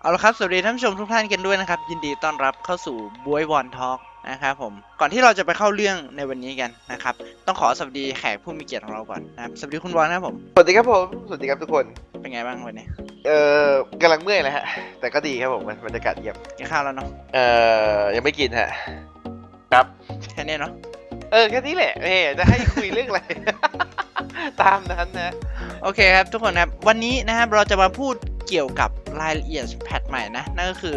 เอาละครับ สวัสดีท่านผู้ชมทุกท่านกันด้วยนะครับ ยินดีต้อนรับเข้าสู่บวยวอนทอ k นะครับผม ก่อนที่เราจะไปเข้าเรื่องในวันนี้กันนะครับ ต้องขอสวัสดีแขกผู้มีเกียรติของเราก่อนนะครับ สวัสดีคุณวอนนะครับผม สวัสดีครับผม สวัสดีครับทุกคน เป็นไงบ้างวันนี้ เอ่อกำลังเมื่อยนะฮะ แต่ก็ดีครับผมบรรยากาศเยี่ยม กินข้าวแล้วเนาะ เอ่อ ยังไม่กินฮะ ครับ แค่นี้เนาะ เออแค่นี้แหละเอ้จะให้คุยเรื่องอะไร ตามนั้นนะ โอเคครับทุกคนครับ วันนี้นะครับเราจะมาพูด เกี่ยวกับรายละเอียดแพทใหม่นะ นั่นก็คือ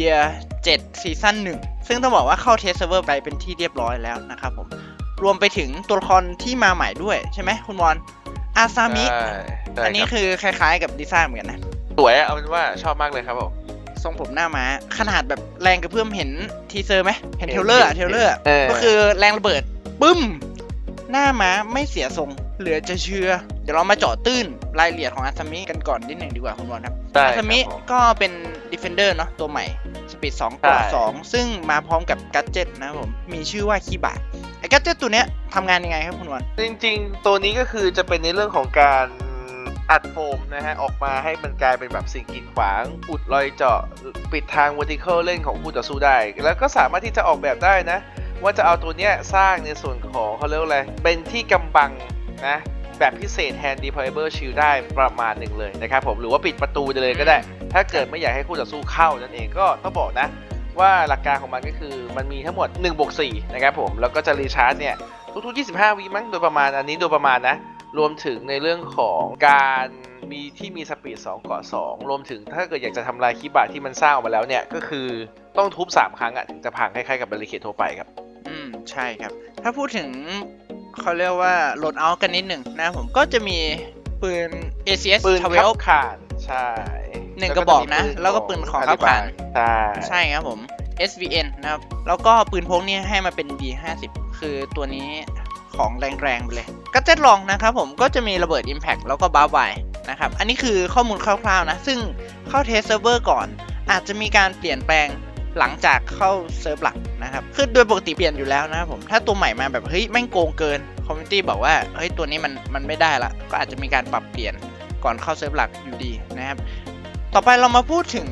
Year 7 Season 1 ซึ่งต้องบอกว่าเข้าเทสเซิร์ฟเวอร์ไปเป็นที่เรียบร้อยแล้วนะครับผม รวมไปถึงตัวละครที่มาใหม่ด้วยใช่ไหมคุณวอนอาซามิใช่ใช่อันนี้รับคือคล้ายๆกับดีไซน์เหมือนกันนะ สวยอะเอาเป็นว่าชอบมากเลยครับผมทรงผมหน้าม้า ขนาดแบบแรงกระเพื่อมเห็นทีเซอร์ไหมเห็นเทรลเลอร์อะเห็เทรนลเลอร์อะเออก็คือแรงระเบิดปึ้ม หน้าม้าไม่เสียทรง เหลือจะเชื่อ เดี๋ยวเรามาเจาะตื้นรายละเอียดของอาซามิกันก่อนนิดหนึ่งดีกว่าคุณบอลครับ ได้อาซามิครับผม ก็เป็นดิฟเฟนเดอร์เนาะตัวใหม่ สปีด2ต่อใช่ 2ซึ่งมาพร้อมกับกัจเจ็ตนะครับผม มีชื่อว่าคีบะไอ้กัจเจ็ตตัวเนี้ยทำงานยังไงครับคุณบอล จริงๆ ตัวนี้ก็คือจะเป็นในเรื่องของการอัดโฟมนะฮะ ออกมาให้มันกลายเป็นแบบสิ่งกีดขวาง อุดรอยเจาะปิดทาง vertical เล่นของคู่ต่อสู้ได้ แล้วก็สามารถที่จะออกแบบได้นะ ว่าจะเอาตัวเนี้ยสร้างในส่วนของเขาเรียกว่าอะไร เป็นที่กำบัง นะแบบพิเศษ hand deployable shield ได้ประมาณหนึ่งเลยนะครับผมหรือว่าปิดประตูไปเลยก็ได้ ถ้าเกิดไม่อยากให้คู่ต่อสู้เข้านั่นเองก็ต้องบอกนะว่าหลักการของมันก็คือมันมีทั้งหมด1บวก4นะครับผมแล้วก็จะรีชาร์จเนี่ยทุกๆ 25วิมั้งโดยประมาณอันนี้โดยประมาณนะรวมถึงในเรื่องของการมีที่มีสปีด2เกาะ2รวมถึงถ้าเกิดอยากจะทำลายคีย์บาร์ที่มันสร้างออกมาแล้วเนี่ยก็คือต้องทุบ 3 ครั้งอะถึงจะพังคล้ายๆกับบริเคททั่วไปครับ อืมใช่ครับ ถ้าพูดถึง เขาเรียกว่าโหลดเอากันนิดหนึ่งนะครับผมก็จะมีปืน ACS ปืนขับ 12ขานใช่หนึ่งกระบอกนะ แล้วก็ปืนของขับขานใช่ใช่ครับผม SVN นะครับ แล้วก็ปืนพกเนี่ยให้มาเป็น D50 คือตัวนี้ของแรงๆไปเลย ก็เจ็ตลองนะครับผมก็จะมีระเบิด Impact แล้วก็บาร์ไวนะครับ อันนี้คือข้อมูลคร่าวๆนะ ซึ่งเข้าเทสเซิร์ฟเวอร์ก่อน อาจจะมีการเปลี่ยนแปลง หลังจากเข้าเซิร์ฟหลักนะครับคือโดยปกติเปลี่ยนอยู่แล้วนะครับผมถ้าตัวใหม่มาแบบเฮ้ยแม่งโกงเกินคอมมูนิตี้บอกว่าเฮ้ยตัวนี้มันมันไม่ได้ละก็อาจจะมีการปรับเปลี่ยนก่อนเข้าเซิร์ฟหลักอยู่ดีนะครับ ต่อไปเรามาพูดถึง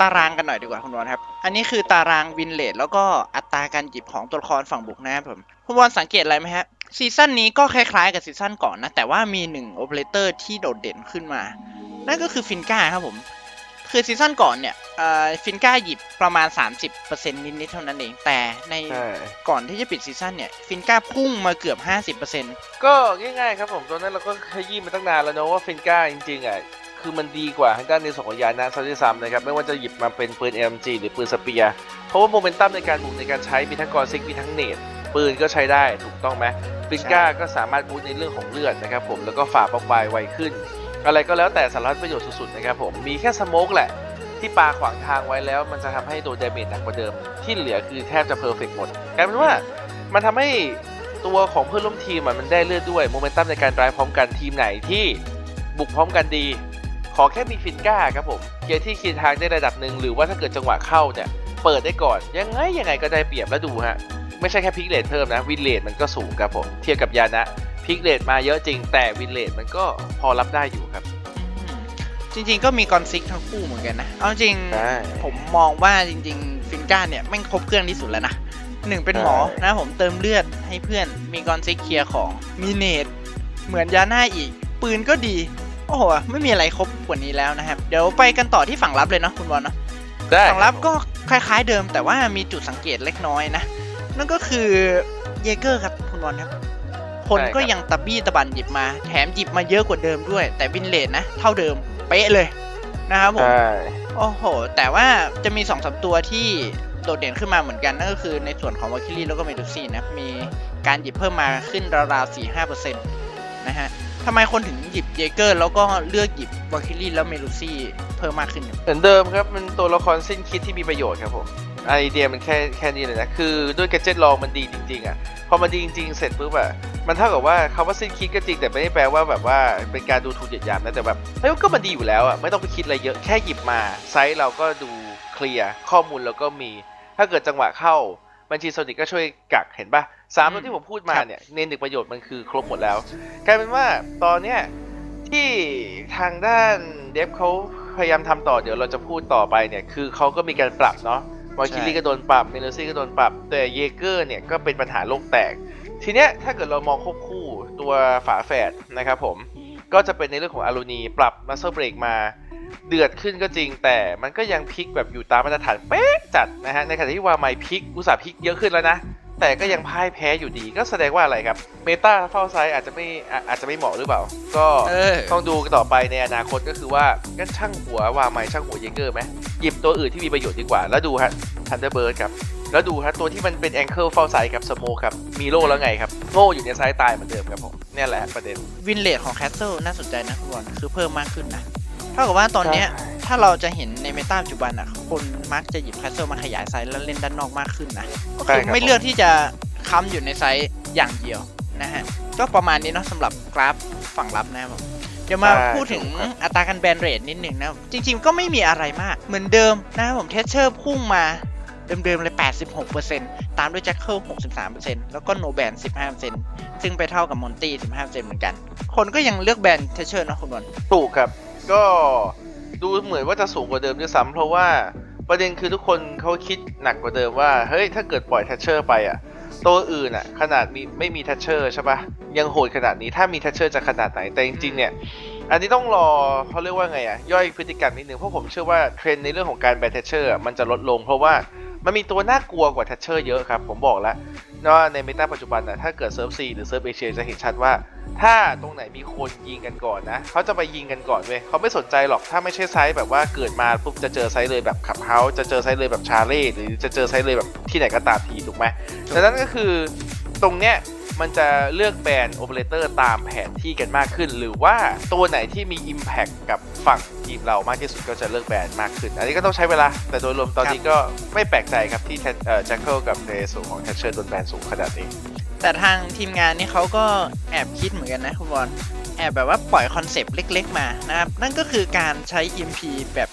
ตารางกันหน่อยดีกว่าคุณบอลครับ อันนี้คือตารางวินเลทแล้วก็อัตราการหยิบของตัวละครฝั่งบุกนะครับผมคุณบอลสังเกตอะไรไหมฮะซีซั่นนี้ก็คล้ายๆกับซีซั่นก่อนนะ แต่ว่ามีหนึ่งโอเปอเรเตอร์ที่โดดเด่นขึ้นมา นั่นก็คือฟินก้าครับผม คือซีซั่นก่อนเนี่ยเอ่อฟินก้าหยิบประมาณ 30%นิดๆเท่านั้นเอง แต่ในใช่ก่อนที่จะปิดซีซั่นเนี่ย ฟินก้าพุ่งมาเกือบ 50%ก็ง่ายๆครับผม ตอนนั้นเราก็ขยี้มาตั้งนานแล้วเนอะว่าฟินก้าจริงๆอะคือมันดีกว่าทางด้านในส่วนของยานะซะด้วยซ้ำนะครับ ไม่ว่าจะหยิบมาเป็นปืน MG หรือปืนสเปียร์เพราะว่าโมเมนตัมในการบุกในการใช้มีทั้งกอซิกมีทั้งเนตปืนก็ใช้ได้ถูกต้องไหมฟินก้าก็สามารถบูตในเรื่องของเลือดนะครับผมแล้วก็ฝ่าบล็อกไวไวขึ้น อะไรก็แล้วแต่สารพัดประโยชน์สุดๆนะครับผมมีแค่สโมกแหละ ที่ปาขวางทางไว้แล้วมันจะทำให้โดนดาเมจหนักกว่าเดิม ที่เหลือคือแทบจะเพอร์เฟกหมดกลายเป็นว่ามันทำให้ตัวของเพื่อนร่วมทีมมันได้เลือดด้วยโมเมนตัมในการดรายพร้อมกันทีมไหนที่บุกพร้อมกันดี ขอแค่มีฟินก้าครับผมเกียร์ที่คีนทางได้ระดับหนึ่งหรือว่าถ้าเกิดจังหวะเข้าเนี่ยเปิดได้ก่อน ยังไงยังไงก็ได้เปรียบแล้วดูฮะไม่ใช่แค่พิกเลทเพิ่มนะวินเลทมันก็สูงครับผมเทียบกับยานะ พิกเลทมาเยอะจริงแต่วินเลทมันก็พอรับได้อยู่ครับอืมจริง ๆ ก็มีกอนซิกทั้งคู่เหมือนกันนะ เอาจริงใช่ ผมมองว่าจริง ๆ ฟินก้าเนี่ยแม่งครบเครื่องที่สุดแล้วนะหนึ่งเป็นหมอใช่นะผมเติมเลือดให้เพื่อนมีกอนซิกเคลียร์ของมีเนตเหมือนยาน่าอีก ปืนก็ดี โอ้โห ไม่มีอะไรครบกว่านี้แล้วนะครับ เดี๋ยวไปกันต่อที่ฝั่งรับเลยเนาะคุณบอลเนาะ ได้ฝั่งรับก็คล้ายๆเดิมแต่ว่ามีจุดสังเกตเล็กน้อยนะ นั่นก็คือเยเกอร์ครับคุณบอลครับ คนก็ยังตะบี้ตะบันหยิบมา แถมหยิบมาเยอะกว่าเดิมด้วย แต่วินเลทนะ เท่าเดิม เป๊ะเลยนะครับผมใช่โอ้โห แต่ว่าจะมี2อสตัวที่โดดเด่นขึ้นมาเหมือนกันนั่นก็คือในส่วนของวาคิลี่แล้วก็เมดูซี่นะ มีการหยิบเพิ่มมาขึ้นราวๆ4 5เปอร์เซ็นต์นะฮะทำไมคนถึงหยิบเยเกอร์ แล้วก็เลือกหยิบวาคิลี่แล้วเมดูซี่เพิ่มมากขึ้นเนี่ยเหมือนเดิมครับมันตัวละครสิ้นคิดที่มีประโยชน์ครับผม ไอเดียมันแค่แค่นี้เลยนะ คือด้วยแกจิตลองมันดีจริง ๆอะ พอมันดีจริง ๆ เสร็จปุ๊บอะ มันเท่ากับว่าคำว่าสิ้นคิดก็จริงแต่ไม่ได้แปลว่าแบบว่าเป็นการดูถูกเหยียดหยามนะแต่แบบเฮ้ยก็มันดีอยู่แล้วอะไม่ต้องไปคิดอะไรเยอะแค่หยิบมาไซส์เราก็ดูเคลียร์ข้อมูลเราก็มี ถ้าเกิดจังหวะเข้าบัญชีโซนิกก็ช่วยกักเห็นปะสามตัวที่ผมพูดมาเนี่ยในหนึ่งประโยชน์มันคือครบหมดแล้วกลายเป็นว่าตอนเนี้ยที่ทางด้านเดฟเขาพพยายามทำต่อเดี๋ยวเราจะพูดต่อไปเนี่ยคือเขาก็มีการปรับเนาะ วาคิลี่ก็โดนปรับเมโลซี่ก็โดนปรับ แต่เยเกอร์เนี่ยก็เป็นปัญหาโลกแตก ทีเนี้ยถ้าเกิดเรามองควบคู่ตัวฝาแฝดนะครับผม ก็จะเป็นในเรื่องของอารูนีปรับมาสเตอร์เบรกมาเดือดขึ้นก็จริงแต่มันก็ยังพลิกแบบอยู่ตามมาตรฐานเป๊ะจัดนะฮะในขณะที่วาไมพลิกอุตสาห์พลิกเยอะขึ้นแล้วนะ แต่ก็ยังพ่ายแพ้อยู่ดีก็แสดงว่าอะไรครับเมตาเฝ้าไซส์อาจจะไม่อะอาจจะไม่เหมาะหรือเปล่า ก็เออต้องดูกันต่อไปในอนาคตก็คือว่าก็ช่างหัววาไมช่างหัวเยเกอร์ไหมหยิบตัวอื่นที่มีประโยชน์ดีกว่า แล้วดูฮะทันเดอร์เบิร์ดครับ แล้วดูฮะตัวที่มันเป็นแองเกิลเฝ้าไซส์กับสโมครับมีโล่แล้วไงครับโง่อยู่ในซ้ายตายเหมือนเดิมครับผมเนี่ยแหละประเด็นวินเลทของแคสเซิลน่าสนใจนะคุณบอลคือเพิ่มมากขึ้นนะเท่ากับว่าตอนเนี้ยใช่ถ้าเราจะเห็นในเมตาปัจจุบันอะ คนมักจะหยิบแคสเซิลมาขยายไซส์แล้วเล่นด้านนอกมากขึ้นนะก็คือไม่เลือกที่จะค้ำอยู่ในไซส์อย่างเดียวนะฮะก็ประมาณนี้เนาะสำหรับกราฟฝั่งรับนะครับผมเดี๋ยวมาพูดถึงอัตราการแบนเรทนิดหนึ่งนะ จริง ๆ ก็ไม่มีอะไรมากเหมือนเดิมนะครับผมเทสเชอร์พุ่งมาเดิมๆเลย 86%ตามด้วยแจ็คเกิล63%แล้วก็โนแบน15%ซึ่งไปเท่ากับมอนตี้15%เหมือนกัน คนก็ยังเลือกแบนเทสเชอร์นะคุณบอลถูกครับ ก็ดูเหมือนว่าจะสูงกว่าเดิมด้วยซ้ำเพราะว่าประเด็นคือทุกคนเขาคิดหนักกว่าเดิมว่าเฮ้ยถ้าเกิดปล่อยแทชเชอร์ไปอะตัวอื่นอะขนาดมีไม่มีแทชเชอร์ใช่ปะยังโหดขนาดนี้ถ้ามีแทชเชอร์จะขนาดไหนแต่จริงๆเนี่ยอันนี้ต้องรอเขาเรียกว่าไงอะย่อยพฤติกรรมนิดนึงเพราะผมเชื่อว่าเทรนด์ในเรื่องของการแบนแทชเชอร์มันจะลดลง เพราะว่า มันมีตัวน่ากลัวกว่าทัชเชอร์เยอะครับ ผมบอกแล้วเนาะในเมตาปัจจุบันนะถ้าเกิดเซิร์ฟซีหรือเซิร์ฟเอเชียจะเห็นชัดว่า ถ้าตรงไหนมีคนยิงกันก่อนนะเขาจะไปยิงกันก่อนเว้ยเขาไม่สนใจหรอกถ้าไม่ใช่ไซส์แบบว่าเกิดมาปุ๊บจะเจอไซส์เลยแบบขับเฮาจะเจอไซส์เลยแบบชาเล่หรือจะเจอไซส์เลยแบบที่ไหนก็ตามทีถูกไหมดังนั้นก็คือตรงเนี้ย มันจะเลือกแบรนด์โอเปอเรเตอร์ตามแผนที่กันมากขึ้น หรือว่าตัวไหนที่มี Impact กับฝั่งทีมเรามากที่สุดก็จะเลือกแบรนด์มากขึ้น อันนี้ก็ต้องใช้เวลา แต่โดยรวมตอนนี้ก็ไม่แปลกใจครับที่แจ็คเกิลกับในส่วนของแทชเชอร์โดนแบนสูงขนาดนี้แต่ทางทีมงานนี่เขาก็แอบคิดเหมือนกันนะคุณบอลแอบแบบว่าปล่อยคอนเซปต์เล็ก ๆ มานะครับ นั่นก็คือการใช้ EMP แบบ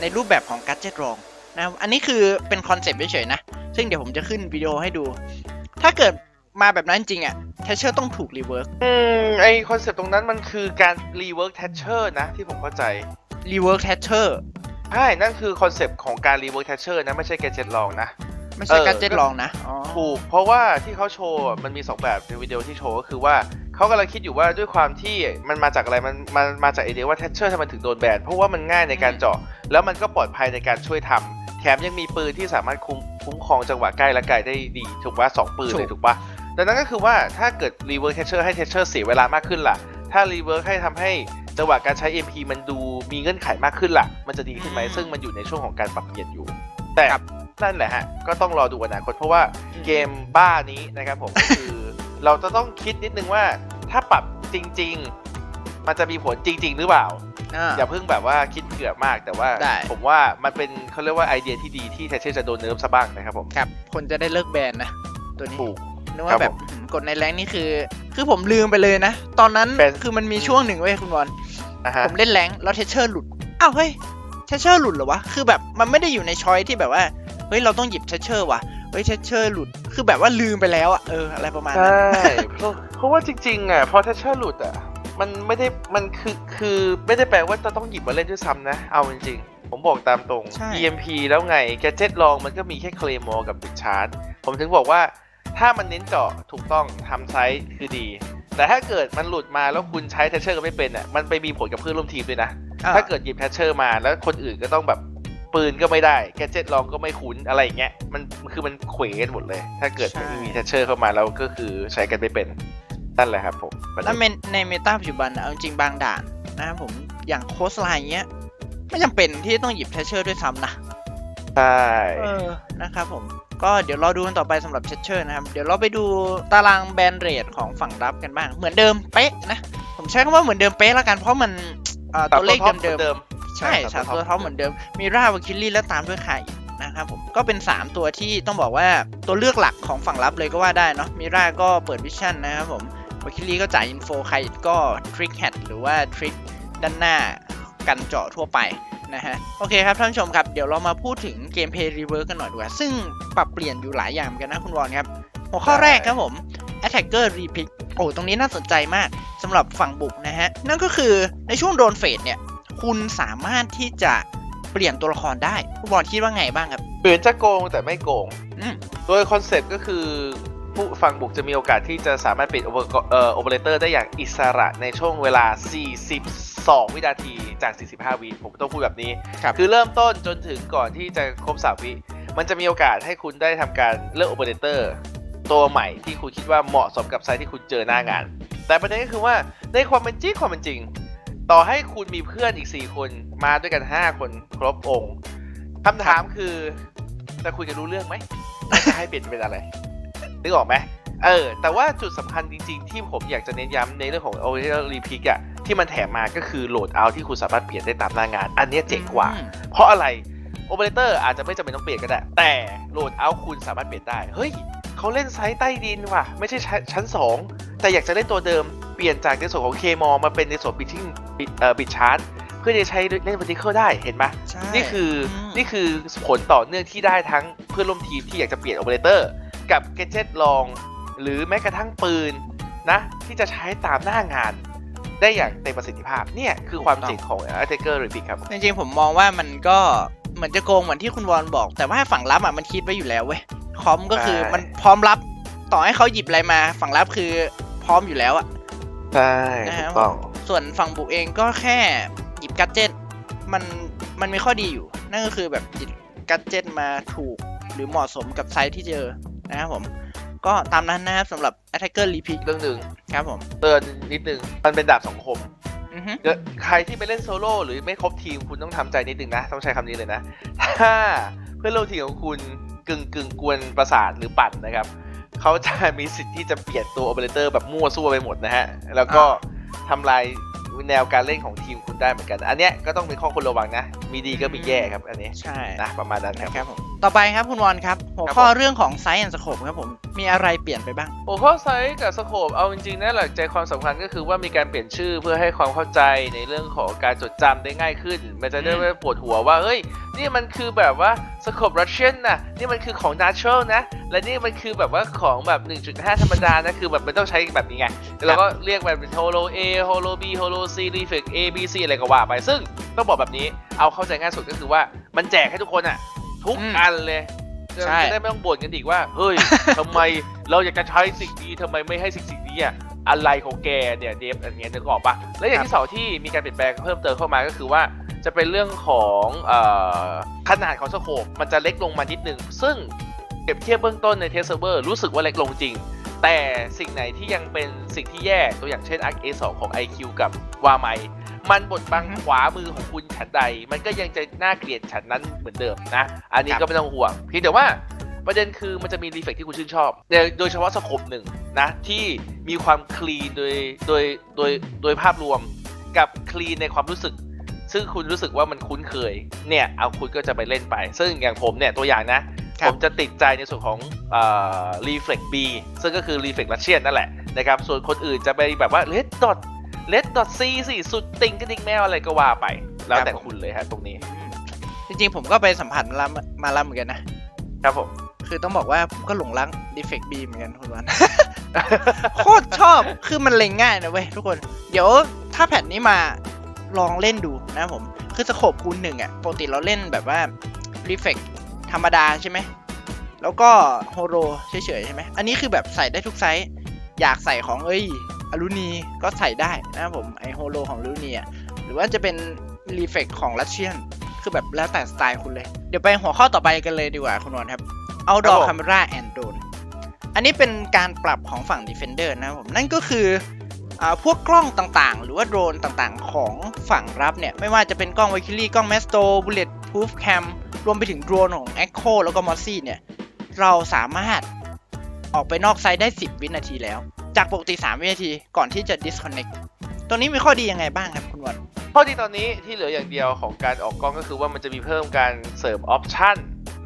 ในรูปแบบของ Gadget r o n g นะครับอันนี้คือเป็นคอนเซปต์เฉยๆนะ ซึ่งเดี๋ยวผมจะขึ้นวิดีโอให้ดู ถ้าเกิด มาแบบนั้นจริงๆอะเทเชอร์ต้องถูกรีเวิร์กอืมไอคอนเซปต์ตรงนั้นมันคือการ rework texture นะที่ผมเข้าใจรีเวิร์กเทเชอร์ใช่นั่นคือคอนเซปต์ของการ rework texture นะไม่ใช่ gadget ลองนะ ไม่ใช่เออ Gadget r o n g นะอ๋อถูกเพราะว่าที่เขาโชว์มันมี 2 แบบในวิดีโอที่โชว์ก็คือว่าเขากำลังคิดอยู่ว่าด้วยความที่มันมาจากอะไรมันมันมาจากไอเดียว่า texture ทำไมถึงโดนแบนเพราะว่ามันง่ายในการเจาะแล้วมันก็ปลอดภัยในการช่วยทำแถมยังมีปืนที่สามารถคุ้มคุ้มครองจังหวะใกล้และไกลได้ดีถูกปะสองปืนเลยถูกปะ ดังนั้นก็คือว่าถ้าเกิด rework texture ให้ texture เสียเวลามากขึ้นล่ะ ถ้า rework ให้ทำให้จังหวะการใช้ MP มันดูมีเงื่อนไขมากขึ้นล่ะ มันจะดีขึ้นไหมซึ่งมันอยู่ในช่วงของการปรับเปลี่ยนอยู่ แต่นั่นแหละฮะ ก็ต้องรอดูอนาคตเพราะว่าเกมบ้านี้นะครับผมก็คือเราจะต้องคิดนิดนึงว่าถ้าปรับจริง ๆ มันจะมีผลจริง ๆ หรือเปล่าอ่าอย่าเพิ่งแบบว่าคิดเผื่อมากแต่ว่าได้ผมว่ามันเป็นเขาเรียกว่าไอเดียที่ดีที่แทชเชอร์จะโดนเนิร์ฟซะบ้างนะครับผมครับคนจะได้เลิกแบนนะ ตัวนี้ถูก นึกครัว่าบแบบอืมกดในแรงนี่คือ คือผมลืมไปเลยนะ ตอนนั้นเป็น คือมันมีช่วงหนึ่งเว้ยคุณบอลนะฮะผมเล่นแรงแล้วเทเชอร์หลุดอ้าวเฮ้ยเทเชอร์หลุดเหรอวะคือแบบมันไม่ได้อยู่ในช้อยที่แบบว่าเฮ้ยเราต้องหยิบเทเชอร์ว่ะเฮ้ยเทเชอร์หลุดคือแบบว่าลืมไปแล้วอะเอออะไรประมาณใชนั้น่เพราะเพราะว่าจริงๆอะพอแทชเชอร์หลุดอะมันไม่ได้มันคือคือไม่ได้แปลว่าจะต้องหยิบมาเล่นด้วยซ้ำนะ เอาจริงๆ ผมบอกตามตรง ใช่ EMP แล้วไงแกเจ็ตลองมันก็มีแค่เคลมอกับบิดชาร์จผมถึงบอกว่า ถ้ามันเน้นเจาะถูกต้องทำไซส์คือดี แต่ถ้าเกิดมันหลุดมาแล้วคุณใช้แทชเชอร์ก็ไม่เป็นอะมันไปมีผลกับเพื่อนร่วมทีมด้วยนะ อะถ้าเกิดหยิบแทชเชอร์มาแล้วคนอื่นก็ต้องแบบปืนก็ไม่ได้แกเจ็ตลองก็ไม่คุ้นอะไรอย่างเงี้ยมันคือมันเขวกันหมดเลย ถ้าเกิดไม่มีแทชเชอร์เข้ามาแล้วก็คือใช้กันไม่เป็นนั่นแหละครับผมประเด็น แล้วเมนในเมตาปัจจุบันอะเอาจริงบางด่านนะครับผมอย่างโคสไลน์เงี้ย ไม่จำเป็นที่ต้องหยิบเทเชอร์ด้วยซ้ำนะ ใช่ เออ นะครับผม ก็เดี๋ยวรอดูกันต่อไปสำหรับเชเชอร์นะครับ เดี๋ยวเราไปดูตารางแบนเรทของฝั่งรับกันบ้าง เหมือนเดิมเป๊ะนะ ผมใช้คำว่าเหมือนเดิมเป๊ะแล้วกัน เพราะมันเอ่อตัวเลขท็อปเดิมเดิมๆ ใช่ใช่สามสามตัวตัวท็ท็ออปปเหมือนเดิม มีราวาคิลลี่แล้วตามด้วยไข่นะครับผม ก็เป็น 3 ตัวที่ต้องบอกว่าตัวเลือกหลักของฝั่งรับเลยก็ว่าได้เนาะ มีราก็เปิดวิชั่นนะครับผมวาคิลลี่ก็จ่ายอินโฟไข่ก็ทริกแฮดหรือว่าทริกด้านหน้ากันเจาะทั่วไป นะฮะโอเคครับท่านผู้ชมครับเดี๋ยวเรามาพูดถึงเกมเพย์รีเวิร์กันหน่อยดีกว่าซึ่งปรับเปลี่ยนอยู่หลายอย่างเหมือนกันนะคุณวอนครับหัวข้อแรกครับผม Attacker Repick โอ้ตรงนี้น่าสนใจมากสำหรับฝั่งบุกนะฮะ นั่นก็คือในช่วงโดนเฟดเนี่ย คุณสามารถที่จะเปลี่ยนตัวละครได้คุณบอลคิดว่าไงบ้างครับเหมือนจะโกงแต่ไม่โกงอืมโดยคอนเซ็ปต์ก็คือผู้ฟังบุกจะมีโอกาสที่จะสามารถเปลี่ยนโอเปอร์เอ่อโอเปอเรเตอร์ได้อย่างอิสระในช่วงเวลา 42วินาทีจาก 45 วิผมต้องพูดแบบนี้ครับคือเริ่มต้นจนถึงก่อนที่จะครบ3วิมันจะมีโอกาสให้คุณได้ทำการเลือกโอเปอเรเตอร์ตัวใหม่ที่คุณคิดว่าเหมาะสมกับไซส์ที่คุณเจอหน้างาน แต่ประเด็นก็คือว่าในความเป็นจริงความเป็นจริง ต่อให้คุณมีเพื่อนอีก 4 คนมาด้วยกัน 5 คนครบองค์คำถามคือจะคุยกันรู้เรื่องไหมจะให้เปลี่ยนเป็นอะไรนึกออกไหม เออ แต่ว่าจุดสำคัญจริงๆ ที่ผมอยากจะเน้นย้ำในเรื่องของ Original Repick อะที่มันแถมมาก็คือโหลดเอาที่คุณสามารถเปลี่ยนได้ตามหน้างาน อันเนี้ยเจ๋งกว่าอืมเพราะอะไรโอเปอเรเตอร์อาจจะไม่จำเป็นต้องเปลี่ยนก็ได้ แต่โหลดเอาคุณสามารถเปลี่ยนได้ เฮ้ยเขาเล่นไซต์ใต้ดินว่ะ ไม่ใช่ชั้นชั้น2แต่อยากจะเล่นตัวเดิมเปลี่ยนจากในส่วนของเคมอมาเป็นในส่วนบิททิ้งเอ่อบิตชาร์ตเพื่อจะใช้เล่นบันทิเคิลได้เห็นไหมใช่นี่คืออมนี่คือผลต่อเนื่องที่ได้ทั้งเพื่อนร่วมทีมที่อยากจะเปลี่ยนโอเปอเรเตอร์กับเกจเจ็ตลอง หรือแม้กระทั่งปืนนะที่จะใช้ตามหน้างานได้อย่างเต็มประสิทธิภาพเนี่ยคือความเจ๋งของ a t t a c k e r Repick ครับ จริงๆ ผมมองว่ามันก็เหมือนจะโกงเหมือนที่คุณวอนบอก แต่ว่าฝั่งรับอะมันคิดไว้อยู่แล้วเว้ยคอมก็คือใช่มันพร้อมรับต่อให้เขาหยิบอะไรมา ฝั่งรับคือพร้อมอยู่แล้วอะใช่นะถูฮะกต้องส่วนฝั่งบุกเองก็แค่หยิบกัดเจ็ตมันมันมีข้อดีอยู่ นั่นก็คือแบบหยิบกัดเจ็ตมาถูกหรือเหมาะสมกับไซส์ที่เจอนะครับผม ก็ตามนั้นนะครับสำหรับ Attacker Repick เรื่องหนึ่งครับผม เตือนนิดนึงมันเป็นดาบสองคมอือฮึเดี๋ยวใครที่ไปเล่นโซโล่หรือไม่ครบทีมคุณต้องทำใจนิดนึงนะ ต้องใช้คำนี้เลยนะ ถ้าเพื่อนร่วมทีมของคุณกึ่งกึ่งกวนประสาทหรือปั่นนะครับ เขาจะมีสิทธิ์ที่จะเปลี่ยนตัวโอเปอเรเตอร์แบบมั่วซั่วไปหมดนะฮะ แล้วก็ทำลายแนวการเล่นของทีมคุณได้เหมือนกัน อันเนี้ยก็ต้องเป็นข้อควรระวังนะ มีดีก็มีแย่ครับอันนี้ใช่นะประมาณนั้นครับครับผม ต่อไปครับคุณวอนครับ หัวครับข้อผมเรื่องของไซส์แอนด์สโคปครับผม มีอะไรเปลี่ยนไปบ้าง หัวข้อไซส์กับสโคปเอาจริงๆนะหลักใจความสำคัญก็คือว่ามีการเปลี่ยนชื่อเพื่อให้ความเข้าใจในเรื่องของการจดจำได้ง่ายขึ้น มันจะได้ไม่ปวดหัวว่าเฮ้ย นี่มันคือแบบว่าสโคปรัสเซียนนะนี่มันคือของ natural นะ และนี่มันคือแบบว่าของแบบ 1.5 ธรรมดานะ คือแบบมันต้องใช้แบบนี้ไงแล้วเราก็เรียกมันเป็นโฮโล A โฮโล B โฮโล C reflex A B C อะไรก็ว่าไปซึ่งต้องบอกแบบนี้เอาเข้าใจง่ายสุดก็คือว่ามันแจกให้ทุกคนอะ ทุกอืมอันเลยจะใช่จะได้ไม่ต้องบ่นกันอีกว่า เฮ้ยทำไมเราอยากจะใช้สิ่งนี้ทำไมไม่ให้สิ่งสิ่งนี้อะอะไรของแกเนี่ยเดฟอันเงี้ยนึกออกปะและอย่างที่สองที่มีการเปลี่ยนแปลงเพิ่มเติมเข้ามาก็คือว่า จะเป็นเรื่องของเอ่อขนาดของสโคปมันจะเล็กลงมานิดนึง ซึ่งเปรียบเทียบเบื้องต้นในเทสเซอร์รู้สึกว่าเล็กลงจริง แต่สิ่งไหนที่ยังเป็นสิ่งที่แย่ตัวอย่างเช่น Arc A2 ของ IQ กับวาไม มันบดบังขวามือของคุณฉันใด มันก็ยังจะน่าเกลียดฉันนั้นเหมือนเดิมนะ อันนี้ครับก็ไม่ต้องห่วงเพียงแต่ว่าประเด็นคือมันจะมีรีเฟกที่คุณชื่นชอบโดยโดยเฉพาะสโคปหนึ่งนะที่มีความคลีนโดยโดยโดยโดยภาพรวมกับคลีนในความรู้สึก ซึ่งคุณรู้สึกว่ามันคุ้นเคยเนี่ยเอาคุณก็จะไปเล่นไป ซึ่งอย่างผมเนี่ยตัวอย่างนะครับผมจะติดใจในส่วนของเอ่อ reflex B ซึ่งก็คือ reflex Russian นั่นแหละนะครับส่วนคนอื่นจะไปแบบว่า red dot red dot C สิสุดติงกระดิ่งแมวอะไรก็ว่าไป แล้วแต่คุณเลยฮะตรงนี้ จริงๆ ผมก็ไปสัมผัสมาแล้วมาแล้วเหมือนกันนะ ครับผม คือต้องบอกว่าผมก็หลงรัก Defect B เหมือนกันคุณวัน โคตรชอบคือมันเล็งง่ายนะเว้ยทุกคน เดี๋ยวถ้าแพทนี้มาลองเล่นดูนะครับผม คือสโคปคูณหนึ่งอะปกติเราเล่นแบบว่า Reflect ธรรมดาใช่ไหม แล้วก็โฮโ o เฉยๆใช่ไหม อันนี้คือแบบใส่ได้ทุกไซส์ อยากใส่ของเอ้ย อลูนีก็ใส่ได้นะครับผมไอโฮโ o ของอลูนีอะหรือว่าจะเป็น Reflect ของรัสเซียนคือแบบแล้วแต่สไตล์คุณเลย เดี๋ยวไปหัวข้อต่อไปกันเลยดีกว่าคุณวอนครับ Outdoor ครับผม Camera and Drone อันนี้เป็นการปรับของฝั่ง Defender นะครับผมนั่นก็คืออาพวกกล้องต่างๆ หรือว่าโดรนต่างๆ ของฝั่งรับเนี่ย ไม่ว่าจะเป็นกล้อง v ิคิลี่กล้อง Masto Bullet Proof Cam รวมไปถึงโดรนของ Echo แล้วก็ Mossy เนี่ย เราสามารถออกไปนอกไซต์ได้ 10 วินาทีแล้ว จากปกติ 3 วินาทีก่อนที่จะ disconnect ตัวนี้มีข้อดียังไงบ้างครับคุณวันข้อดีตอนนี้ที่เหลืออย่างเดียวของการออกกล้องก็คือว่ามันจะมีเพิ่มการเสริมออปชั่น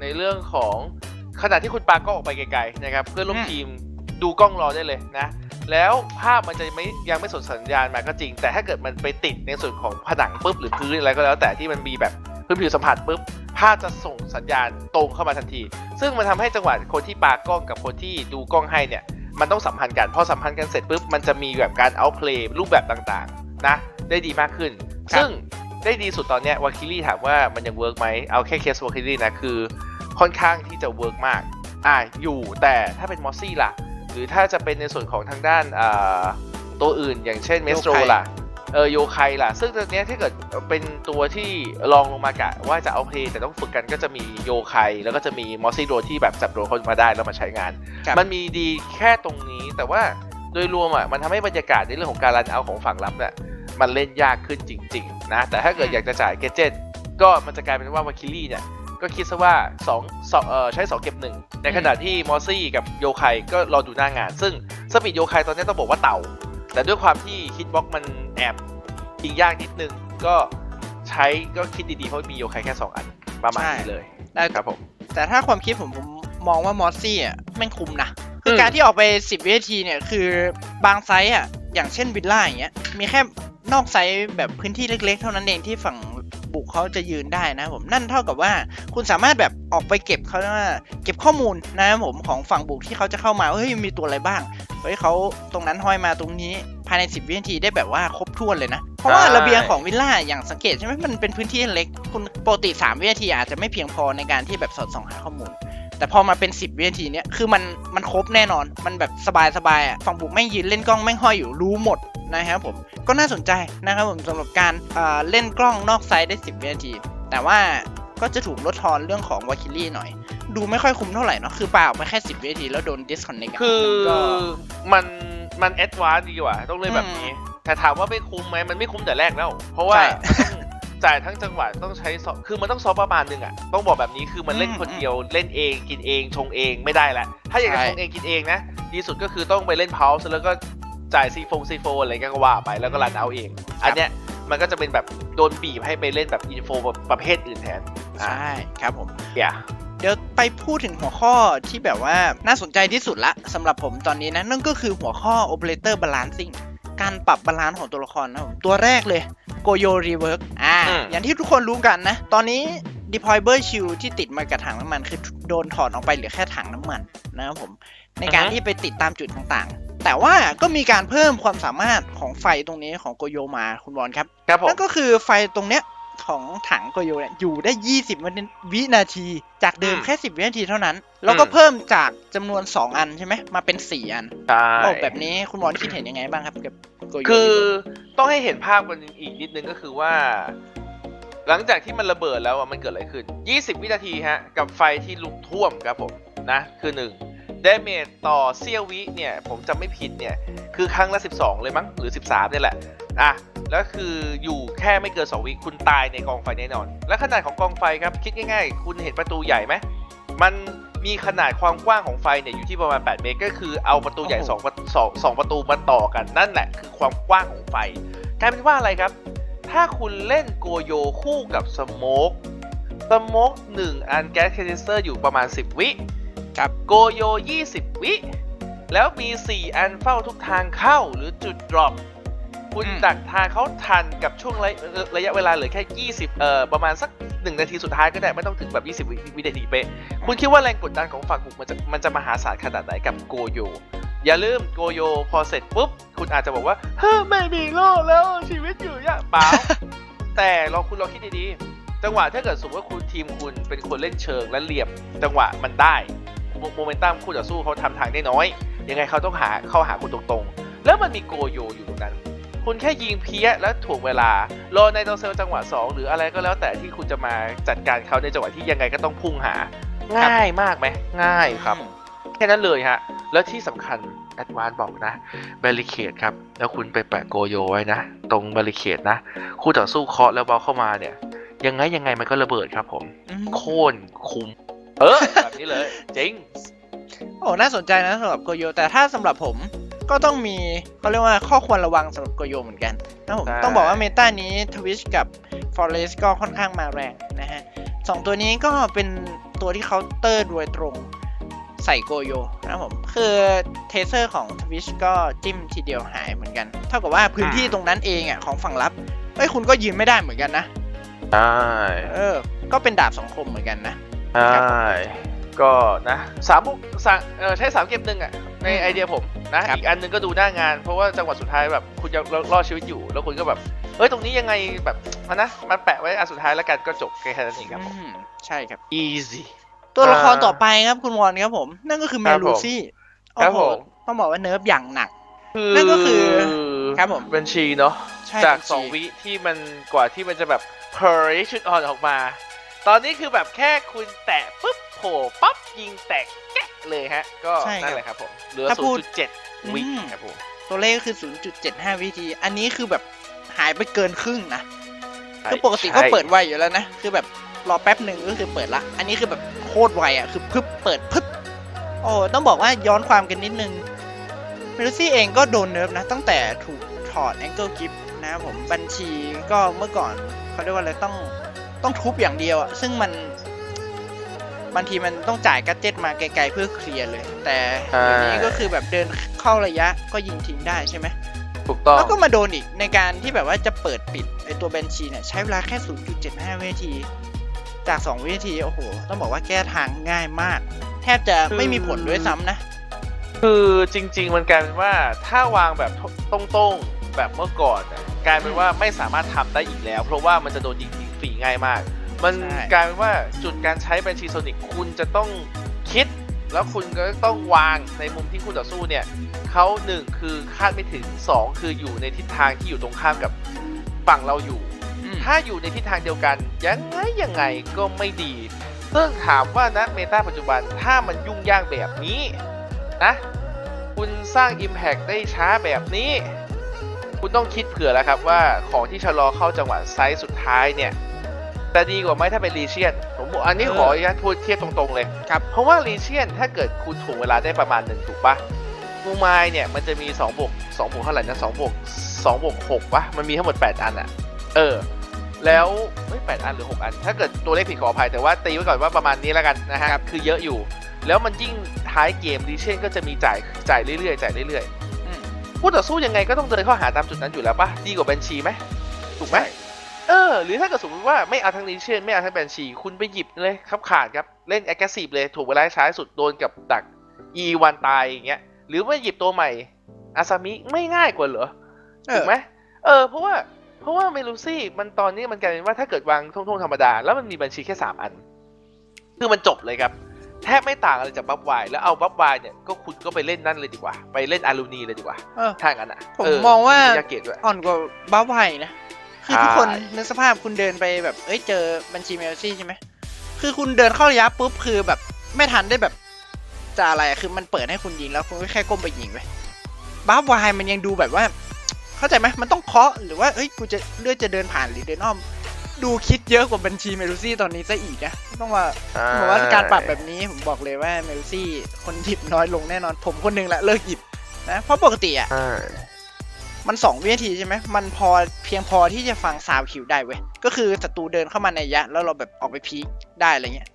ในเรื่องของขณะที่คุณปากล้องออกไปไกลๆนะครับเพื่อนร่วมอืมทีมดูกล้องรอได้เลยนะ แล้วภาพมันจะไม่ยังไม่ส่งสัญญาณมาก็จริง แต่ถ้าเกิดมันไปติดในส่วนของผนังปุ๊บหรือพื้นอะไรก็แล้ว แต่ที่มันมีแบบพื้นผิวสัมผัสปุ๊บภาพจะส่งสัญญาณตรงเข้ามาทันที ซึ่งมันทำให้จังหวะคนที่ปากล้องกับคนที่ดูกล้องให้เนี่ย มันต้องสัมพันธ์กันพอสัมพันธ์กันเสร็จปุ๊บมันจะมีแบบการเอาเพลย์รูปแบบต่างๆนะได้ดีมากขึ้นครับซึ่งได้ดีสุดตอนเนี้ยวาคิลี่ถามว่ามันยังเวิร์กไหมเอาแค่เคสวาคิลี่นะคือค่อนข้างที่จะเวิร์กมากอ่าอยู่แต่ถ้าเป็นมอสซี่ล่ะ หรือถ้าจะเป็นในส่วนของทางด้านอ่าตัวอื่นอย่างเช่นเมสโตรโยไคล่ะ เออโยไคล่ะ ซึ่งตัวเนี้ยถ้าเกิดเป็นตัวที่ลองลงมากะว่าจะเอาเพลย์แต่ต้องฝึกกันก็จะมีโยไคแล้วก็จะมีมอสซี่โดที่แบบจับโดนเขามาได้แล้วมาใช้งาน ครับ มันมีดีแค่ตรงนี้แต่ว่าโดยรวมอะมันทำให้บรรยากาศในเรื่องของการรันเอาของฝั่งรับเนี่ยมันเล่นยากขึ้นจริง ๆ นะ แต่ถ้าเกิดอยากจะจ่ายเกจเจ็ตก็มันจะกลายเป็นว่าวาคิลี่เนี่ย ก็คิดซะว่า2 2เอ่อใช้ 2 เก็บ 1 ในขณะที่มอสซี่กับโยไคก็รอดูหน้างาน ซึ่งสปีดโยไคตอนนี้ต้องบอกว่าเต่า แต่ด้วยความที่ฮิตบ็อกมันแอบยิงยากนิดนึง ก็ใช้ก็คิดดีๆ เพราะมีโยไคแค่ 2 อัน ประมาณนี้เลยแต่ครับผมแต่ถ้าความคิดผมผมมองว่ามอสซี่อะแม่งคุ้มนะ คือมการที่ออกไป 10 วินาทีเนี่ย คือบางไซส์อะอย่างเช่นวิลล่าอย่างเงี้ยมีแค่นอกไซส์แบบพื้นที่เล็ก ๆ เท่านั้นเองที่ฝั่ง บุกเขาจะยืนได้นะผมนั่นเท่ากับว่าคุณสามารถแบบออกไปเก็บเขาเกว่าเก็บข้อมูลนะผมของฝั่งบุกที่เขาจะเข้ามาเฮ้ยมีตัวอะไรบ้างเฮ้ยเขาตรงนั้นห้อยมาตรงนี้ภายใน 10 วินาทีได้แบบว่าครบถ้วนเลยนะ เพราะว่าระเบียงของวิลล่าอย่างสังเกตใช่ไหมมันเป็นพื้นที่เล็ก คุณปกติ 3 วินาทีอาจจะไม่เพียงพอในการที่แบบสอดส่องหาข้อมูล แต่พอมาเป็น 10 วินาทีเนี้ยคือมันมันครบแน่นอน มันแบบสบายสบายๆอะฝั่งบุกแม่งยืนเล่นกล้องแม่งห้อยอยู่รู้หมด นะครับผมก็น่าสนใจนะครับผมสำหรับการอ่าเล่นกล้องนอกไซด์ได้ 10 วินาที แต่ว่าก็จะถูกลดทอนเรื่องของวาคิลี่หน่อย ดูไม่ค่อยคุ้มเท่าไหร่เนาะคือปาออกไปแค่ 10 วินาทีแล้วโดน disconnect ะคือก็มันมันแอดวานซ์ดีกว่า ต้องเลยแบบนี้ แต่ถามว่าไม่คุ้มไหมมันไม่คุ้มแต่แรกแล้ว เพราะว่าใช่มันต้องจ่ายทั้งจังหวะต้องใช้ซอคือมันต้องซ้อมประมาณหนึงอะ ต้องบอกแบบนี้คือมันเล่นอืมคนเดียวเล่นเองกินเองชงเองไม่ได้แหละ ถ้าอยากจะใช่ชงเองกินเองนะ ดีสุดก็คือต้องไปเล่นเพาส์แล้วก็ จ่ายซีฟงซีโฟอะไรก็ว่าไปแล้วก็รันเอาเอง อันเนี้ยมันก็จะเป็นแบบโดนบีบให้ไปเล่นแบบอินโฟประเภทอื่นแทนอ่าใช่ครับผมอย่าเดี๋ยวไปพูดถึงหัวข้อที่แบบว่าน่าสนใจที่สุดละสำหรับผมตอนนี้นะนั่นก็คือหัวข้อ operator balancing การปรับบาลานซ์ของตัวละครนะครับผมตัวแรกเลย Goyo Rework อ่าอืมอย่างที่ทุกคนรู้กันนะ ตอนนี้ Deployable Shield ที่ติดมากับถังน้ำมัน คือโดนถอดออกไปเหลือแค่ถังน้ำมันนะครับผม ในการที่ไปติดตามจุดต่างๆ แต่ว่าก็มีการเพิ่มความสามารถของไฟตรงนี้ของโกโยมาคุณบอลครับครับผมนั่นก็คือไฟตรงเนี้ยของถังโกโยเนี่ยอยู่ได้ 20 วินาที จากเดิมอืมแค่ 10 วินาทีเท่านั้น แล้วก็อืมเพิ่มจากจำนวน 2 อันใช่ไหมมาเป็น 4 อันใช่โอ้แบบนี้คุณบอลคิดเห็นยังไงบ้างครับกับโกโยคือต้องให้เห็นภาพกันอีกนิดนึงก็คือว่า หลังจากที่มันระเบิดแล้วอะมันเกิดอะไรขึ้น 20 วินาทีฮะ กับไฟที่ลุกท่วมครับผมนะ คือ 1 d a m a g e ต่อเซียววิเนี่ยผมจำไม่ผิดเนี่ย คือครั้งละ 12 เลยมั้งหรือ 13เนี่ยแหละอะแล้วคืออยู่แค่ไม่เกิน2วิคุณตายในกองไฟแน่นอน และขนาดของกองไฟครับ คิดง่ายๆ คุณเห็นประตูใหญ่ไหมมันมีขนาดความกว้างของไฟเนี่ยอยู่ที่ประมาณ 8 เมตร ก็คือเอาประตูใหญ่สองประสองสองประตูมาต่อกันนั่นแหละคือความกว้างของไฟกลายเป็นว่าอะไรครับ ถ้าคุณเล่นโกโยคู่กับสโมกสโมกหนึ่งอันแก๊สเคนิสเตอร์อยู่ประมาณ 10 วิ ครับโกโย 20 วิ แล้วมี 4 อันเฝ้าทุกทางเข้าหรือจุดดรอปคุณดักทางเขาทันกับช่วงระยะระยะเวลาเหลือแค่ 20 เอ่อ ประมาณสัก 1 นาทีสุดท้ายก็ได้ ไม่ต้องถึงแบบ 20วิวินาทีเป๊ะ คุณคิดว่าแรงกดดันของฝั่งบุกมันจะมันจะมหาศาลขนาดไหนกับโกโย อย่าลืมโกโยพอเสร็จปุ๊บ คุณอาจจะบอกว่า เฮ้ยไม่มีโลกแล้วชีวิตอยู่ยากเปล่าแต่ลองคุณลองคิดดีๆ จังหวะถ้าเกิดสมมติว่าคุณทีมคุณเป็นคนเล่นเชิงและเหลี่ยม จังหวะมันได้ โมโมเมนตัมคู่ต่อสู้เขาทำทางได้น้อย ยังไงเขาต้องหาเข้าหาคุณตรงๆ แล้วมันมีโกโยอยู่ตรงนั้น คุณแค่ยิงเพี้ยและถ่วงเวลารอในโดเซลจังหวะ 2 หรืออะไรก็แล้วแต่ที่คุณจะมาจัดการเขาในจังหวะที่ยังไงก็ต้องพุ่งหา ง่ายมากไหมง่ายครับ แค่นั้นเลยฮะ แล้วที่สำคัญแอดวานบอกนะบ a ริเคดครับ แล้วคุณไปแปะโกโยไว้นะ ตรงบ a ริเคดนะ คู่ต่อสู้เคาะแล้วบอลเข้ามาเนี่ย ยังไงยังไงมันก็ระเบิดครับผมอืมโค่นคุม เออแบบนี้เลยจริงโอ้น่าสนใจนะสำหรับโกโย แต่ถ้าสำหรับผมก็ต้องมีเขาเรียกว่าข้อควรระวังสำหรับโกโยเหมือนกันนะผมใช่ต้องบอกว่าเมตานี้ทวิชกับ Forest ก็ค่อนข้างมาแรงนะฮะสองตัวนี้ก็เป็นตัวที่เคาน์เตอร์โดยตรงใส่โกโยนะครับผมคือเทเซอร์ของทวิชก็จิ้มทีเดียวหายเหมือนกัน เท่ากับว่าพื้นที่ตรงนั้นเองอะของฝั่งรับเอ้ยคุณก็ยืนไม่ได้เหมือนกันนะใช่เออ ก็เป็นดาบสองคมเหมือนกันนะ ใช่ก็นะสามบุกสามเออใช้สามเก็บหนึ่งอะในอืมไอเดียผมนะครับ อีกอันหนึงก็ดูหน้างาน เพราะว่าจังหวะสุดท้ายแบบคุณยังรอดชีวิตอยู่ แล้วคุณก็แบบเอ้ยตรงนี้ยังไงแบบมันนะมันแปะไว้อันสุดท้ายแล้วกันก็จบแค่นั้นเองครับผม อืมใช่ครับ easy ตัวละครอ่าต่อไปครับคุณวอนครับผม นั่นก็คือเมครับผมลูซี่ครับโอ้โหผมต้องบอกว่าเนิร์ฟอย่างหนักคือนั่นก็คือครับผม บัญชีเนาะใช่จาก บัญชีสองวิที่มันกว่าที่มันจะแบบเพอร์ชุดออนออกมา ตอนนี้คือแบบแค่คุณแตะปุ๊บโผล่ปั๊บยิงแตกแก๊กเลยฮะ ก็ใช่ครับนั่นแหละครับผมเหลือ ถ้าพูด0.7วิอืมครับผม ตัวเลขก็คือ 0.75 วิธี อันนี้คือแบบหายไปเกินครึ่งนะ คือปกติก็เปิดไวอยู่แล้วนะ คือแบบรอแป๊บหนึ่งก็คือเปิดละ อันนี้คือแบบโคตรไวอะ คือพึบเปิดพึบ โอ้ ต้องบอกว่าย้อนความกันนิดนึงเมลูซี่เองก็โดนเนิร์ฟนะ ตั้งแต่ถูกถอดแองเกิลกิฟนะครับผมบัญชีก็เมื่อก่อนเขาเรียกว่าอะไรต้อง ต้องทุบอย่างเดียวอะซึ่งมันบางทีมันต้องจ่ายกัจเจ็ตมาไกลๆเพื่อเคลียร์เลย แต่ใช่เดี๋ยวนี้ก็คือแบบเดินเข้าระยะก็ยิงทิ้งได้ใช่ไหมถูกต้องแล้วก็มาโดนอีกในการที่แบบว่าจะเปิดปิดไอตัวเบนชีเนี่ยใช้เวลาแค่ 0.75 วินาที จาก 2 วินาทีโอ้โห ต้องบอกว่าแก้ทางง่ายมาก แทบจะไม่มีผลด้วยซ้ำนะ คือจริง ๆ มันกลายเป็นว่าถ้าวางแบบตรงๆแบบเมื่อก่อนน่ะ กลายเป็นว่าไม่สามารถทำได้อีกแล้ว เพราะว่ามันจะโดนยิงทิ้งฟรีง่ายมาก มันใช่กลายเป็นว่าจุดการใช้บัญชีโซนิกคุณจะต้องคิด แล้วคุณก็ต้องวางในมุมที่คู่ต่อสู้เนี่ยเขาหนึ่งคือคาดไม่ถึงสองคืออยู่ในทิศทางที่อยู่ตรงข้ามกับฝั่งเราอยู่อืมถ้าอยู่ในทิศทางเดียวกัน ยังไงยังไงก็ไม่ดีซึ่งถามว่าณเมตาปัจจุบันถ้ามันยุ่งยากแบบนี้นะ คุณสร้าง Impact ได้ช้าแบบนี้ คุณต้องคิดเผื่อแล้วครับว่าของที่ชะลอเข้าจังหวะไซส์สุดท้ายเนี่ยจะดีกว่าไหมถ้าเป็นรีเชียนผมบอกอันนี้เออขออนุญาตพูดเทียบตรงๆเลยครับเพราะว่ารีเชียนถ้าเกิดคุณถ่วงเวลาได้ประมาณหนึ่งถูกปะมูไมล์เนี่ยมันจะมี2บวก2บวกเท่าไหร่นะ2บวก2บวก6ปะมันมีทั้งหมด 8 อันอะเออ แล้วไม่แปดอันหรือ 6 อัน ถ้าเกิดตัวเลขผิดขออภัยแต่ว่าตีไว้ก่อนว่าประมาณนี้แล้วกันนะฮะคือเยอะอยู่ แล้วมันยิ่งท้ายเกมรีเช่นก็จะมีจ่ายจ่ายเรื่อยๆจ่ายเรื่อยอืมๆ ผู้ต่อสู้ยังไงก็ต้องเดินเข้าหาตามจุดนั้นอยู่แล้วปะดีกว่าแบนชีไหมถูกไหมใช่เออ หรือถ้าเกิดสมมติว่าไม่เอาทั้งรีเช่นไม่เอาทั้งแบนชี คุณไปหยิบเลยครับขาดครับ เล่นแอคทีฟเลยถูกเวลาให้ช้าที่สุดโดนกับดัก e วันตายอย่างเงี้ยหรือว่าหยิบตัวใหม่อาซามิไม่ง่ายกว่าเหรอเอถูอกไหมเออเพราะว่าเพราะว่าเมลูซี่มันตอนนี้มันกลายเป็นว่าถ้าเกิดวางท่งๆธรรมดา แล้วมันมีบัญชีแค่3อัน คือมันจบเลยครับ แทบไม่ต่างอะไรจากบัฟวายแล้วเอาบัฟวายเนี่ยก็คุณก็ไปเล่นนั่นเลยดีกว่า ไปเล่นอารูนีเลยดีกว่าเออถ้างั้นอะผมเมองว่า ยาเกตด้วย อ่อนกว่าบ้าไวนะ คือทุกคนใช่ในกสภาพคุณเดินไปแบบ เอ้ยเจอบัญชีเมลซี่ใช่ไหม คือคุณเดินเข้าระยะปุ๊บคือแบบไม่ทันได้แบบจะอะไรอะคือมันเปิดให้คุณยิงแล้วคุณก็แค่ก้มไปยิงไปบ้าไวมันยังดูแบบว่า เข้าใจไหมมันต้องเคาะหรือว่าเอ้ยกูจะเลือกจะเดินผ่านหรือเดินอ้อม ดูคิดเยอะกว่าบัญชีเมลูซี่ตอนนี้ซะอีกนะต้องว่าผมว่าการปรับแบบนี้ผมบอกเลยว่าเมลซี่คนหยิบน้อยลงแน่นอนผมคนหนึงแหละเลิกหยิบนะเพราะปกติอะใช่มันสองวินาทีใช่ไหมมันพอเพียงพอที่จะฟังซาวคิวได้เว้ยก็คือศัตรูเดินเข้ามาในระยะ แล้วเราแบบออกไปพีคได้อะไรเงี้ย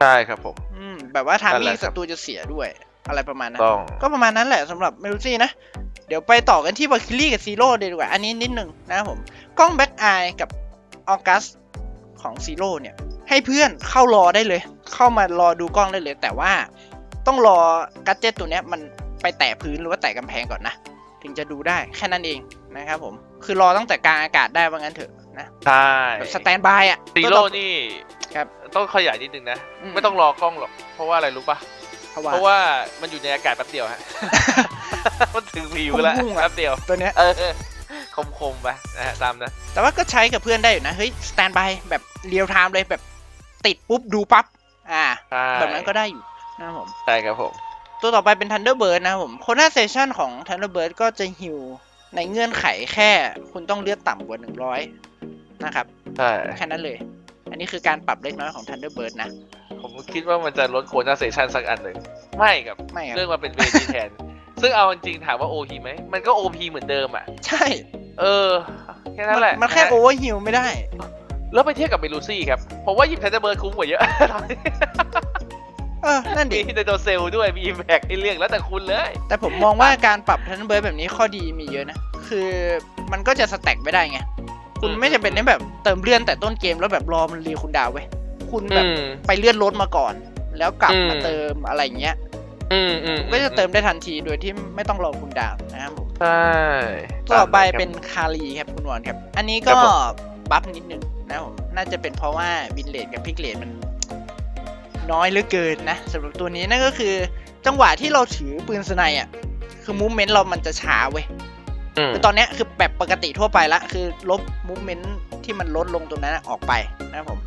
ใช่ครับผมอืมแบบว่าทานั่นมิ่แหงละครับศัตรูจะเสียด้วยอะไรประมาณนั้นต้องก็ประมาณนั้นแหละสำหรับเมลูซี่นะ เดี๋ยวไปต่อกันที่บาคิลี่กับซีโร่เลยดีกว่า อันนี้นิดนึงนะครับผม กล้องแบ็กไอกับ ออกัสของซีโร่เนี่ย ให้เพื่อนเข้ารอได้เลย เข้ามารอดูกล้องได้เลย แต่ว่าต้องรอกัจเจตตัวเนี้ยมันไปแตะพื้นหรือว่าแตะกำแพงก่อนนะ ถึงจะดูได้แค่นั้นเองนะครับผม คือรอตั้งแต่กลางอากาศได้ว่างั้นเถอะนะใช่แบบสแตนบายอะซีตัวโร่ต่อนี่ครับต้องขยายนิดนึงนะอืมไม่ต้องรอกล้องหรอก เพราะว่าอะไรรู้ปะเพราะว่าเพราะว่ามันอยู่ในอากาศแป๊บเดียวฮะ มันถึงผิวแล้วพุ่งๆอะแป๊บเดียวตัวเนี้ยเออ คมคมๆไปนะฮะตามนะแต่ว่าก็ใช้กับเพื่อนได้อยู่นะ เฮ้ย สแตนบายแบบเรียลไทม์เลยแบบติดปุ๊บดูปั๊บ อ่า ใช่แบบนั้นก็ได้อยู่นะครับผม ใช่ครับผม ตัวต่อไปเป็น Thunderbird นะครับผมโคนาเซชันของ Thunderbird ก็จะฮิวในเงื่อนไขแค่คุณต้องเลือดต่ำกว่า 100 นะครับ ใช่ แค่นั้นเลย อันนี้คือการปรับเล็กน้อยของ Thunderbird นะ ผมคิดว่ามันจะลดโคนาเซชันสักอันหนึ่ง ไม่กับ ไม่ครับ เรื่องมาเป็นเวทีแทน ซึ่งเอาจริงๆถามว่า OP ไหม มันก็ OP เหมือนเดิมอะ ใช่เออ แค่นั้นแหละมันแค่นะโอเวอร์ฮิวไม่ได้ แล้วไปเทียบกับเมลูซี่ครับ ผมว่าหยิบไทเทเบิร์ดคุ้มกว่าเยอะเออ นั่นมีดิไดโนเซลด้วย มีอิมแพกให้เลือกแล้วแต่คุณเลย แต่ผมมองว่าการปรับ Thunderbird แบบนี้ข้อดีมีเยอะนะ คือมันก็จะสแต็กไม่ได้ไง คุณไม่จำเป็นต้องแบบเติมเลื่อนแต่ต้นเกมแล้วแบบรอมันรีคุณดาวเว้ย คุณแบบอืมไปเลื่อนรถมาก่อน แล้วกลับอืมมาเติมอะไรอย่างเงี้ย อืมอืมก็จะเติมได้ทันทีโดยที่ไม่ต้องรอคุณดาวนะครับผมใช่ต่อไปตามนั้นครับเป็นคารีครับคุณวอนครับ อันนี้ครัก็บผมบัฟนิดนึงนะครับผมน่าจะเป็นเพราะว่าวินเลดกับพิกเลดมันน้อยเหลือเกินนะสำหรับตัวนี้นั่นก็คือ จังหวะที่เราถือปืนสไนอะ คือมูฟเมนต์เรามันจะช้าเว้ยอืมคือตอนเนี้ยคือแบบปกติทั่วไปละ คือลบมูฟเมนต์ที่มันลดลงตรงนั้นออกไปนะครับผม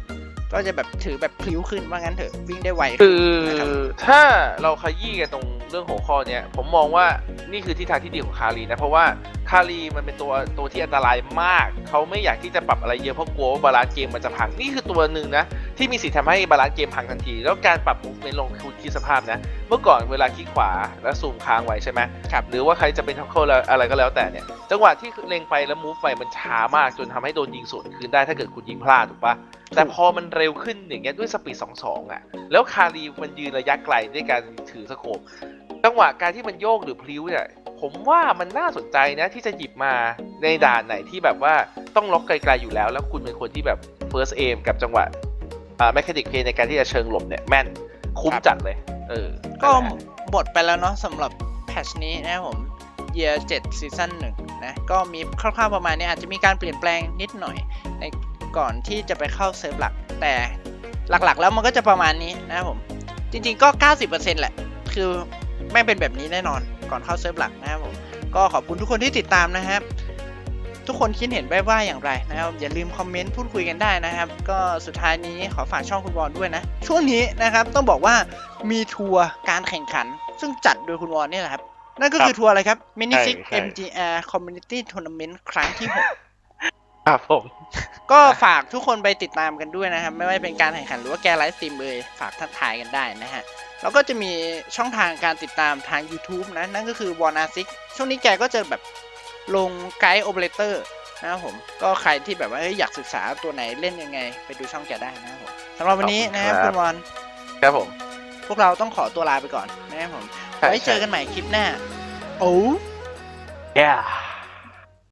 ก็จะแบบถือแบบพลิ้วขึ้นว่างั้นเถอะวิ่งได้ไวคืขึ้นอนะครับถ้าเราขยี้กันตรงเรื่องหัวข้อเนี้ยผมมองว่านี่คือที่ทางที่ดีของคารีนะ เพราะว่าคารีมันเป็นตัวตัวที่อันตรายมาก เขาไม่อยากที่จะปรับอะไรเยอะเพราะกลัวว่าบาลานซ์เกมมันจะพังนี่คือตัวหนึ่งนะที่มีสิทธิ์ทำให้บาลานซ์เกมพังทันที แล้วการปรับมูฟเมนต์ลงคุณคิดสภาพนะ เมื่อก่อนเวลาคลิกขวาแล้วซูมค้างไว้ใช่ไหมครับหรือว่าใครจะเป็นทักเคิลอะไรก็แล้วแต่เนี่ย จังหวะที่เล็งไปแล้วมูฟไปมันช้ามากจนทำให้โดนยิงสวนคืนได้ถ้าเกิดคุณยิงพลาดถูกปะแต่พอมันเร็วขึ้นอย่างเงี้ยด้วยสปีด22อะ แล้วคารีมันยืนระยะไกลด้วยการถือสโคปจังหวะการที่มันโยกหรือพลิ้วเนี่ยผมว่ามันน่าสนใจนะที่จะหยิบมาในด่านไหนที่แบบว่าต้องล็อกไกลๆอยู่แล้ว แล้วคุณเป็นคนที่แบบ first aim กับจังหวะ อ่า mechanic play ในการที่จะเชิงหลบเนี่ยแม่นคุ้มครับจัดเลยเออก็นั่นแหละหมดไปแล้วเนาะสำหรับแพทชนี้นะครับผม Year 7 Season 1นะก็มีคร่าวๆประมาณนี้อาจจะมีการเปลี่ยนแปลงนิดหน่อยในก่อนที่จะไปเข้าเซิร์ฟหลัก แต่หลักๆ แล้วมันก็จะประมาณนี้นะครับผม จริงๆก็ 90%แหละ คือไม่งเป็นแบบนี้แน่นอนก่อนเข้าเซิร์ฟหลักนะครับผม ก็ขอบคุณทุกคนที่ติดตามนะครับ ทุกคนคิดเห็นไว้ว่าอย่างไรนะครับ อย่าลืมคอมเมนต์พูดคุยกันได้นะครับ ก็สุดท้ายนี้ขอฝากช่องคุณวอนด้วยนะ ช่วงนี้นะครับต้องบอกว่ามีทัวร์การแข่งขัน ซึ่งจัดโดยคุณวอนเนี่ยแหละครับ นั่นก็คือทัวร์อะไรครับ Mini ใช่ Six ใช่ MGR Community Tournament ครั้งที่ครับผม6ก็ฝากทุกคนไปติดตามกันด้วยนะครับ ไม่ว่าจะเป็นการแข่งขันหรือว่าแกไลฟ์สตรีมเลยฝากทักทายกันได้นะฮะ แล้วก็จะมีช่องทางการติดตามทาง YouTube นะ นั่นก็คือ w a n a s i c ช่วงนี้แกก็จะแบบ ลงไกด์โอเปอเรเตอร์นะครับผมก็ใครที่แบบว่าเอ้ยอยากศึกษาตัวไหนเล่นยังไง ไปดูช่องแกได้นะครับผมสำหรับวันนี้นะครับขอบคุคุณณวอนครับผม พวกเราต้องขอตัวลาไปก่อนนะครับผมใช่ไว้เจอกันใหม่คลิปหน้าโอ้ Yeah